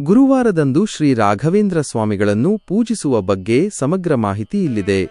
ಗುರುವಾರದಂದು ಶ್ರೀ ರಾಘವೇಂದ್ರ ಸ್ವಾಮಿಗಳನ್ನು ಪೂಜಿಸುವ ಬಗ್ಗೆ ಸಮಗ್ರ ಮಾಹಿತಿ ಇಲ್ಲಿದೆ.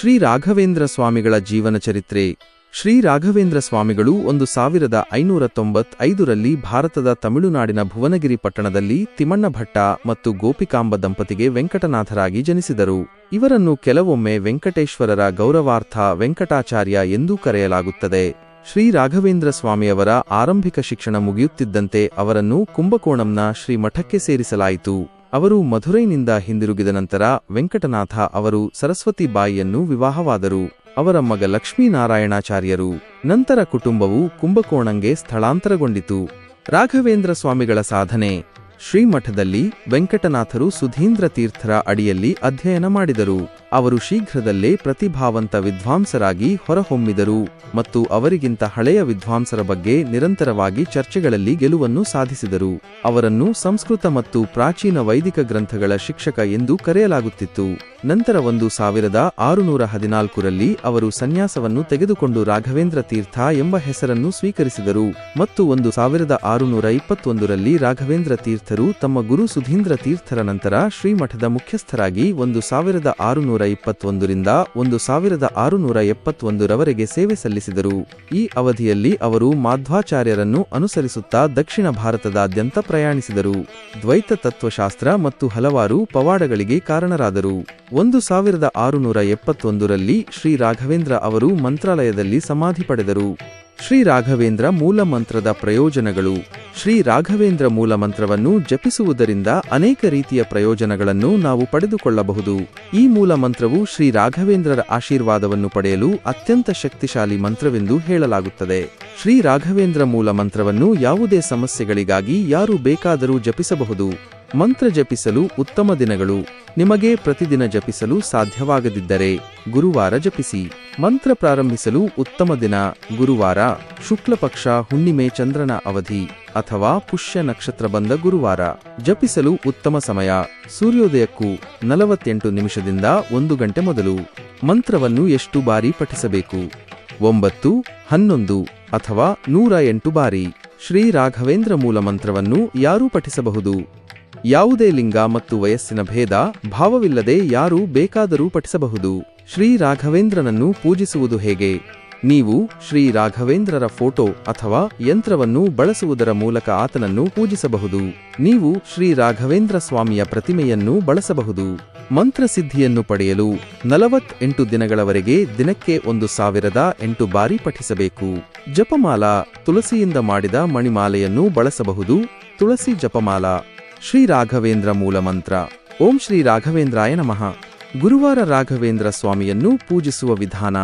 ಶ್ರೀ ರಾಘವೇಂದ್ರ ಸ್ವಾಮಿಗಳ ಜೀವನ ಚರಿತ್ರೆ. ಶ್ರೀ ರಾಘವೇಂದ್ರ ಸ್ವಾಮಿಗಳು ಒಂದು ಸಾವಿರದ ಐನೂರ ತೊಂಬತ್ತೈದರಲ್ಲಿ ಭಾರತದ ತಮಿಳುನಾಡಿನ ಭುವನಗಿರಿ ಪಟ್ಟಣದಲ್ಲಿ ತಿಮ್ಮಣ್ಣ ಭಟ್ಟ ಮತ್ತು ಗೋಪಿಕಾಂಬ ದಂಪತಿಗೆ ವೆಂಕಟನಾಥರಾಗಿ ಜನಿಸಿದರು. ಇವರನ್ನು ಕೆಲವೊಮ್ಮೆ ವೆಂಕಟೇಶ್ವರರ ಗೌರವಾರ್ಥ ವೆಂಕಟಾಚಾರ್ಯ ಎಂದೂ ಕರೆಯಲಾಗುತ್ತದೆ. ಶ್ರೀ ರಾಘವೇಂದ್ರ ಸ್ವಾಮಿಯವರ ಆರಂಭಿಕ ಶಿಕ್ಷಣ ಮುಗಿಯುತ್ತಿದ್ದಂತೆ ಅವರನ್ನು ಕುಂಭಕೋಣಂನ ಶ್ರೀ ಮಠಕ್ಕೆ ಸೇರಿಸಲಾಯಿತು. ಅವರು ಮಧುರೈನಿಂದ ಹಿಂದಿರುಗಿದ ನಂತರ ವೆಂಕಟನಾಥ ಅವರು ಸರಸ್ವತಿ ಬಾಯಿಯನ್ನು ವಿವಾಹವಾದರು. ಅವರ ಮಗ ಲಕ್ಷ್ಮೀನಾರಾಯಣಾಚಾರ್ಯರು. ನಂತರ ಕುಟುಂಬವು ಕುಂಭಕೋಣಂಗೆ ಸ್ಥಳಾಂತರಗೊಂಡಿತು. ರಾಘವೇಂದ್ರ ಸ್ವಾಮಿಗಳ ಸಾಧನೆ. ಶ್ರೀಮಠದಲ್ಲಿ ವೆಂಕಟನಾಥರು ಸುಧೀಂದ್ರ ತೀರ್ಥರ ಅಡಿಯಲ್ಲಿ ಅಧ್ಯಯನ ಮಾಡಿದರು. ಅವರು ಶೀಘ್ರದಲ್ಲೇ ಪ್ರತಿಭಾವಂತ ವಿದ್ವಾಂಸರಾಗಿ ಹೊರಹೊಮ್ಮಿದರು ಮತ್ತು ಅವರಿಗಿಂತ ಹಳೆಯ ವಿದ್ವಾಂಸರ ಬಗ್ಗೆ ನಿರಂತರವಾಗಿ ಚರ್ಚೆಗಳಲ್ಲಿ ಗೆಲುವನ್ನು ಸಾಧಿಸಿದರು. ಅವರನ್ನು ಸಂಸ್ಕೃತ ಮತ್ತು ಪ್ರಾಚೀನ ವೈದಿಕ ಗ್ರಂಥಗಳ ಶಿಕ್ಷಕ ಎಂದು ಕರೆಯಲಾಗುತ್ತಿತ್ತು. ನಂತರ ಒಂದು ಸಾವಿರದ ಆರುನೂರ ಹದಿನಾಲ್ಕರಲ್ಲಿ ಅವರು ಸನ್ಯಾಸವನ್ನು ತೆಗೆದುಕೊಂಡು ರಾಘವೇಂದ್ರ ತೀರ್ಥ ಎಂಬ ಹೆಸರನ್ನು ಸ್ವೀಕರಿಸಿದರು ಮತ್ತು ಒಂದು ಸಾವಿರದ ಆರುನೂರ ಇಪ್ಪತ್ತೊಂದರಲ್ಲಿ ರಾಘವೇಂದ್ರ ತೀರ್ಥರು ತಮ್ಮ ಗುರು ಸುಧೀಂದ್ರ ತೀರ್ಥರ ನಂತರ ಶ್ರೀಮಠದ ಮುಖ್ಯಸ್ಥರಾಗಿ ಒಂದು ಸಾವಿರದ ಆರುನೂರ ಇಪ್ಪತ್ತೊಂದರಿಂದ ಒಂದು ಸಾವಿರದ ಆರುನೂರ ಎಪ್ಪತ್ತೊಂದರವರೆಗೆ ಸೇವೆ ಸಲ್ಲಿಸಿದರು. ಈ ಅವಧಿಯಲ್ಲಿ ಅವರು ಮಾಧ್ವಾಚಾರ್ಯರನ್ನು ಅನುಸರಿಸುತ್ತಾ ದಕ್ಷಿಣ ಭಾರತದಾದ್ಯಂತ ಪ್ರಯಾಣಿಸಿದರು. ದ್ವೈತ ತತ್ವಶಾಸ್ತ್ರ ಮತ್ತು ಹಲವಾರು ಪವಾಡಗಳಿಗೆ ಕಾರಣರಾದರು. ಒಂದು ಸಾವಿರದ ಆರುನೂರ ಎಪ್ಪತ್ತೊಂದರಲ್ಲಿ ಶ್ರೀ ರಾಘವೇಂದ್ರ ಅವರು ಮಂತ್ರಾಲಯದಲ್ಲಿ ಸಮಾಧಿ ಪಡೆದರು. ಶ್ರೀ ರಾಘವೇಂದ್ರ ಮೂಲಮಂತ್ರದ ಪ್ರಯೋಜನಗಳು. ಶ್ರೀ ರಾಘವೇಂದ್ರ ಮೂಲಮಂತ್ರವನ್ನು ಜಪಿಸುವುದರಿಂದ ಅನೇಕ ರೀತಿಯ ಪ್ರಯೋಜನಗಳನ್ನು ನಾವು ಪಡೆದುಕೊಳ್ಳಬಹುದು. ಈ ಮೂಲಮಂತ್ರವು ಶ್ರೀ ರಾಘವೇಂದ್ರರ ಆಶೀರ್ವಾದವನ್ನು ಪಡೆಯಲು ಅತ್ಯಂತ ಶಕ್ತಿಶಾಲಿ ಮಂತ್ರವೆಂದು ಹೇಳಲಾಗುತ್ತದೆ. ಶ್ರೀ ರಾಘವೇಂದ್ರ ಮೂಲಮಂತ್ರವನ್ನು ಯಾವುದೇ ಸಮಸ್ಯೆಗಳಿಗಾಗಿ ಯಾರು ಬೇಕಾದರೂ ಜಪಿಸಬಹುದು. ಮಂತ್ರ ಜಪಿಸಲು ಉತ್ತಮ ದಿನಗಳು. ನಿಮಗೆ ಪ್ರತಿದಿನ ಜಪಿಸಲು ಸಾಧ್ಯವಾಗದಿದ್ದರೆ ಗುರುವಾರ ಜಪಿಸಿ. ಮಂತ್ರ ಪ್ರಾರಂಭಿಸಲು ಉತ್ತಮ ದಿನ ಗುರುವಾರ. ಶುಕ್ಲಪಕ್ಷ ಹುಣ್ಣಿಮೆ, ಚಂದ್ರನ ಅವಧಿ ಅಥವಾ ಪುಷ್ಯ ನಕ್ಷತ್ರ ಬಂದ ಗುರುವಾರ. ಜಪಿಸಲು ಉತ್ತಮ ಸಮಯ. ಸೂರ್ಯೋದಯಕ್ಕೂ ನಲವತ್ತೆಂಟು ನಿಮಿಷದಿಂದ ಒಂದು ಗಂಟೆ ಮೊದಲು. ಮಂತ್ರವನ್ನು ಎಷ್ಟು ಬಾರಿ ಪಠಿಸಬೇಕು? ಒಂಬತ್ತು, ಹನ್ನೊಂದು ಅಥವಾ ನೂರ ಎಂಟು ಬಾರಿ. ಶ್ರೀ ರಾಘವೇಂದ್ರ ಮೂಲ ಮಂತ್ರವನ್ನು ಯಾರೂ ಪಠಿಸಬಹುದು. ಯಾವುದೇ ಲಿಂಗ ಮತ್ತು ವಯಸ್ಸಿನ ಭೇದ, ಭಾವವಿಲ್ಲದೆ ಯಾರು ಬೇಕಾದರೂ ಪಠಿಸಬಹುದು. ಶ್ರೀ ರಾಘವೇಂದ್ರನನ್ನು ಪೂಜಿಸುವುದು ಹೇಗೆ? ನೀವು ಶ್ರೀ ರಾಘವೇಂದ್ರರ ಫೋಟೋ ಅಥವಾ ಯಂತ್ರವನ್ನು ಬಳಸುವುದರ ಮೂಲಕ ಆತನನ್ನು ಪೂಜಿಸಬಹುದು. ನೀವು ಶ್ರೀ ರಾಘವೇಂದ್ರ ಸ್ವಾಮಿಯ ಪ್ರತಿಮೆಯನ್ನು ಬಳಸಬಹುದು. ಮಂತ್ರಸಿದ್ಧಿಯನ್ನು ಪಡೆಯಲು ನಲವತ್ತೆಂಟು ದಿನಗಳವರೆಗೆ ದಿನಕ್ಕೆ ಒಂದು ಸಾವಿರದ ಎಂಟು ಬಾರಿ ಪಠಿಸಬೇಕು. ಜಪಮಾಲಾ, ತುಳಸಿಯಿಂದ ಮಾಡಿದ ಮಣಿಮಾಲೆಯನ್ನು ಬಳಸಬಹುದು. ತುಳಸಿ ಜಪಮಾಲಾ. ಶ್ರೀ ರಾಘವೇಂದ್ರ ಮೂಲಮಂತ್ರ. ಓಂ ಶ್ರೀ ರಾಘವೇಂದ್ರಾಯ ನಮಃ. ಗುರುವಾರ ರಾಘವೇಂದ್ರ ಸ್ವಾಮಿಯನ್ನು ಪೂಜಿಸುವ ವಿಧಾನ,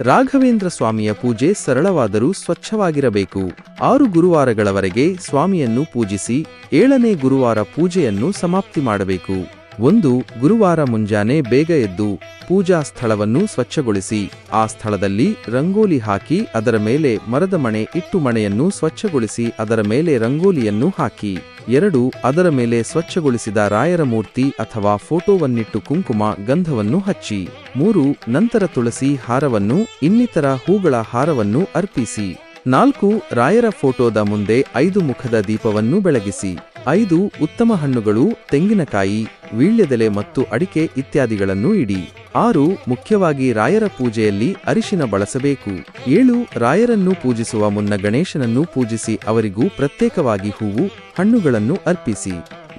ರಾಘವೇಂದ್ರ ಸ್ವಾಮಿಯ ಪೂಜೆ ಸರಳವಾದರೂ ಸ್ವಚ್ಛವಾಗಿರಬೇಕು. ಆರು ಗುರುವಾರಗಳವರೆಗೆ ಸ್ವಾಮಿಯನ್ನು ಪೂಜಿಸಿ, ಏಳನೇ ಗುರುವಾರ ಪೂಜೆಯನ್ನು ಸಮಾಪ್ತಿ ಮಾಡಬೇಕು. ಒಂದು ಗುರುವಾರ ಮುಂಜಾನೆ ಬೇಗ ಎದ್ದು ಪೂಜಾ ಸ್ಥಳವನ್ನು ಸ್ವಚ್ಛಗೊಳಿಸಿ, ಆ ಸ್ಥಳದಲ್ಲಿ ರಂಗೋಲಿ ಹಾಕಿ ಅದರ ಮೇಲೆ ಮರದ ಮಣೆ ಇಟ್ಟು ಮಣೆಯನ್ನು ಸ್ವಚ್ಛಗೊಳಿಸಿ ಅದರ ಮೇಲೆ ರಂಗೋಲಿಯನ್ನು ಹಾಕಿ. ಎರಡು, ಅದರ ಮೇಲೆ ಸ್ವಚ್ಛಗೊಳಿಸಿದ ರಾಯರ ಮೂರ್ತಿ ಅಥವಾ ಫೋಟೋವನ್ನಿಟ್ಟು ಕುಂಕುಮ ಗಂಧವನ್ನು ಹಚ್ಚಿ. ಮೂರು, ನಂತರ ತುಳಸಿ ಹಾರವನ್ನು, ಇನ್ನಿತರ ಹೂಗಳ ಹಾರವನ್ನು ಅರ್ಪಿಸಿ. ನಾಲ್ಕು, ರಾಯರ ಫೋಟೋದ ಮುಂದೆ ಐದು ಮುಖದ ದೀಪವನ್ನು ಬೆಳಗಿಸಿ. ಐದು, ಉತ್ತಮ ಹಣ್ಣುಗಳು, ತೆಂಗಿನಕಾಯಿ ವೀಳ್ಯದೆಲೆ ಮತ್ತು ಅಡಿಕೆ ಇತ್ಯಾದಿಗಳನ್ನು ಇಡಿ. ಆರು, ಮುಖ್ಯವಾಗಿ ರಾಯರ ಪೂಜೆಯಲ್ಲಿ ಅರಿಶಿನ ಬಳಸಬೇಕು. ಏಳು, ರಾಯರನ್ನು ಪೂಜಿಸುವ ಮುನ್ನ ಗಣೇಶನನ್ನು ಪೂಜಿಸಿ ಅವರಿಗೂ ಪ್ರತ್ಯೇಕವಾಗಿ ಹೂವು, ಹಣ್ಣುಗಳನ್ನು ಅರ್ಪಿಸಿ.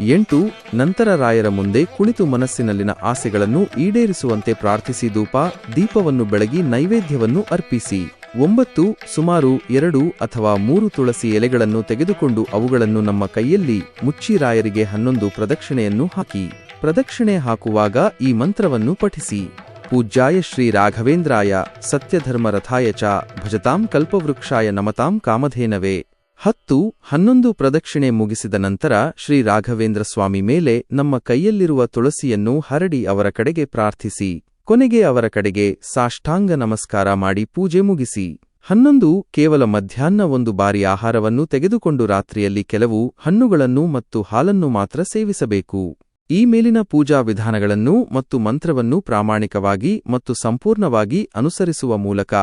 ಎಂಟು, ನಂತರ ರಾಯರ ಮುಂದೆ ಕುಳಿತು ಮನಸ್ಸಿನಲ್ಲಿನ ಆಸೆಗಳನ್ನು ಈಡೇರಿಸುವಂತೆ ಪ್ರಾರ್ಥಿಸಿ ಧೂಪ, ದೀಪವನ್ನು ಬೆಳಗಿ ನೈವೇದ್ಯವನ್ನು ಅರ್ಪಿಸಿ. ಒಂಬತ್ತು, ಸುಮಾರು ಎರಡು ಅಥವಾ ಮೂರು ತುಳಸಿ ಎಲೆಗಳನ್ನು ತೆಗೆದುಕೊಂಡು ಅವುಗಳನ್ನು ನಮ್ಮ ಕೈಯಲ್ಲಿ ಮುಚ್ಚಿ ರಾಯರಿಗೆ ಹನ್ನೊಂದು ಪ್ರದಕ್ಷಿಣೆಯನ್ನು ಹಾಕಿ. ಪ್ರದಕ್ಷಿಣೆ ಹಾಕುವಾಗ ಈ ಮಂತ್ರವನ್ನು ಪಠಿಸಿ. ಪೂಜ್ಯಾಯ ಶ್ರೀ ರಾಘವೇಂದ್ರಾಯ ಸತ್ಯಧರ್ಮರಥಾಯ ಚ ಭಜತಾಂ ಕಲ್ಪವೃಕ್ಷಾಯ ನಮತಾಂ ಕಾಮಧೇನವೇ. ಹತ್ತು, ಹನ್ನೊಂದು ಪ್ರದಕ್ಷಿಣೆ ಮುಗಿಸಿದ ನಂತರ ಶ್ರೀ ರಾಘವೇಂದ್ರ ಸ್ವಾಮಿ ಮೇಲೆ ನಮ್ಮ ಕೈಯಲ್ಲಿರುವ ತುಳಸಿಯನ್ನು ಹರಡಿ ಅವರ ಕಡೆಗೆ ಪ್ರಾರ್ಥಿಸಿ. ಕೊನೆಗೆ ಅವರ ಕಡೆಗೆ ಸಾಷ್ಟಾಂಗ ನಮಸ್ಕಾರ ಮಾಡಿ ಪೂಜೆ ಮುಗಿಸಿ. ಹನ್ನೊಂದು, ಕೇವಲ ಮಧ್ಯಾಹ್ನ ಒಂದು ಬಾರಿ ಆಹಾರವನ್ನು ತೆಗೆದುಕೊಂಡು ರಾತ್ರಿಯಲ್ಲಿ ಕೆಲವು ಹಣ್ಣುಗಳನ್ನು ಮತ್ತು ಹಾಲನ್ನು ಮಾತ್ರ ಸೇವಿಸಬೇಕು. ಈ ಮೇಲಿನ ಪೂಜಾ ವಿಧಾನಗಳನ್ನು ಮತ್ತು ಮಂತ್ರವನ್ನು ಪ್ರಾಮಾಣಿಕವಾಗಿ ಮತ್ತು ಸಂಪೂರ್ಣವಾಗಿ ಅನುಸರಿಸುವ ಮೂಲಕ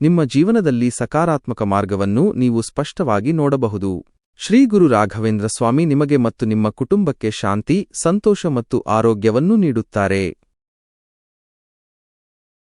ನಿಮ್ಮ ಜೀವನದಲ್ಲಿ ಸಕಾರಾತ್ಮಕ ಮಾರ್ಗವನ್ನು ನೀವು ಸ್ಪಷ್ಟವಾಗಿ ನೋಡಬಹುದು. ಶ್ರೀ ಗುರು ರಾಘವೇಂದ್ರ ಸ್ವಾಮಿ ನಿಮಗೆ ಮತ್ತು ನಿಮ್ಮ ಕುಟುಂಬಕ್ಕೆ ಶಾಂತಿ, ಸಂತೋಷ ಮತ್ತು ಆರೋಗ್ಯವನ್ನು ನೀಡುತ್ತಾರೆ.